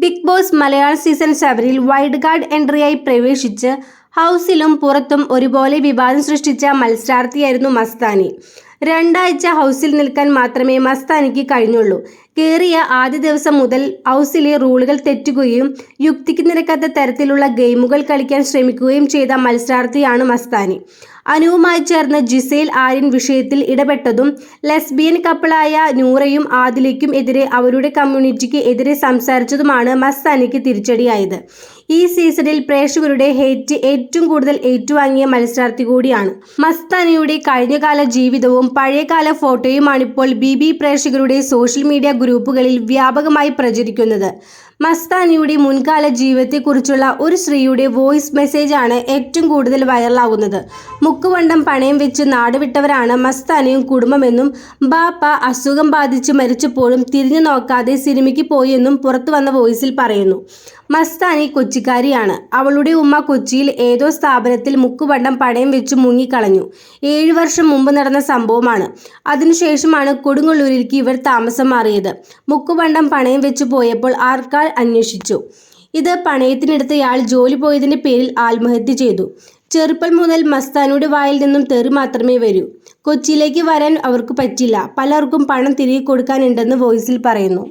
Big Boss Malayalam season സെവനിൽ wild card എൻട്രിയായി പ്രവേശിച്ച് ഹൗസിലും പുറത്തും ഒരുപോലെ വിവാദം സൃഷ്ടിച്ച മത്സരാർത്ഥിയായിരുന്നു മസ്താനി. രണ്ടാഴ്ച ഹൗസിൽ നിൽക്കാൻ മാത്രമേ മസ്താനിക്ക് കഴിഞ്ഞുള്ളൂ. കയറിയ ആദ്യ ദിവസം മുതൽ ഹൗസിലെ റൂളുകൾ തെറ്റുകയും യുക്തിക്ക് നിരക്കാത്ത തരത്തിലുള്ള ഗെയിമുകൾ കളിക്കാൻ ശ്രമിക്കുകയും ചെയ്ത മത്സരാർത്ഥിയാണ് മസ്താനി. അനുവുമായി ചേർന്ന് ജിസേൽ ആര്യൻ വിഷയത്തിൽ ഇടപെട്ടതും ലെസ്ബിയൻ കപ്പിളായ നൂറയും ആദിലയ്ക്കും എതിരെ അവരുടെ കമ്മ്യൂണിറ്റിക്ക് എതിരെ സംസാരിച്ചതുമാണ് മസ്താനിക്ക് തിരിച്ചടിയായത്. ഈ സീസണിൽ പ്രേക്ഷകരുടെ ഹേറ്റ് ഏറ്റവും കൂടുതൽ ഏറ്റുവാങ്ങിയ മത്സരാർത്ഥി കൂടിയാണ്. മസ്താനിയുടെ കഴിഞ്ഞകാല ജീവിതവും പഴയകാല ഫോട്ടോയുമാണിപ്പോൾ ബി ബി പ്രേക്ഷകരുടെ സോഷ്യൽ മീഡിയ ഗ്രൂപ്പുകളിൽ വ്യാപകമായി പ്രചരിക്കുന്നത്. മസ്താനിയുടെ മുൻകാല ജീവിതത്തെക്കുറിച്ചുള്ള ഒരു സ്ത്രീയുടെ വോയിസ് മെസ്സേജ് ആണ് ഏറ്റവും കൂടുതൽ വൈറലാകുന്നത്. മുക്കുവണ്ടം പണയം വെച്ച് നാടുവിട്ടവരാണ് മസ്താനിയും കുടുംബമെന്നും ബാപ്പ അസുഖം ബാധിച്ച് മരിച്ചപ്പോഴും തിരിഞ്ഞു നോക്കാതെ സിനിമയ്ക്ക് പോയെന്നും പുറത്തു വന്ന വോയിസിൽ പറയുന്നു. മസ്താനി കൊച്ചിക്കാരിയാണ്. അവളുടെ ഉമ്മ കൊച്ചിയിൽ ഏതോ സ്ഥാപനത്തിൽ മുക്കുവണ്ടം പണയം വെച്ച് മുങ്ങിക്കളഞ്ഞു. ഏഴു വർഷം മുമ്പ് നടന്ന സംഭവമാണ്. അതിനുശേഷമാണ് കൊടുങ്ങല്ലൂരിലേക്ക് ഇവർ താമസം മാറിയത്. മുക്കുവണ്ടം പണയം വെച്ച് പോയപ്പോൾ അന്വേഷിച്ചു. ഇത് പണയത്തിനെടുത്തയാൾ ജോലി പോയതിന്റെ പേരിൽ ആത്മഹത്യ ചെയ്തു. ചെറുപ്പം മുതൽ മസ്താനയുടെ വായിൽ നിന്നും തെറി മാത്രമേ വരൂ. കൊച്ചിയിലേക്ക് വരാൻ അവർക്ക് പറ്റില്ല. പലർക്കും പണം തിരികെ കൊടുക്കാനുണ്ടെന്ന് വോയിസിൽ പറയുന്നു.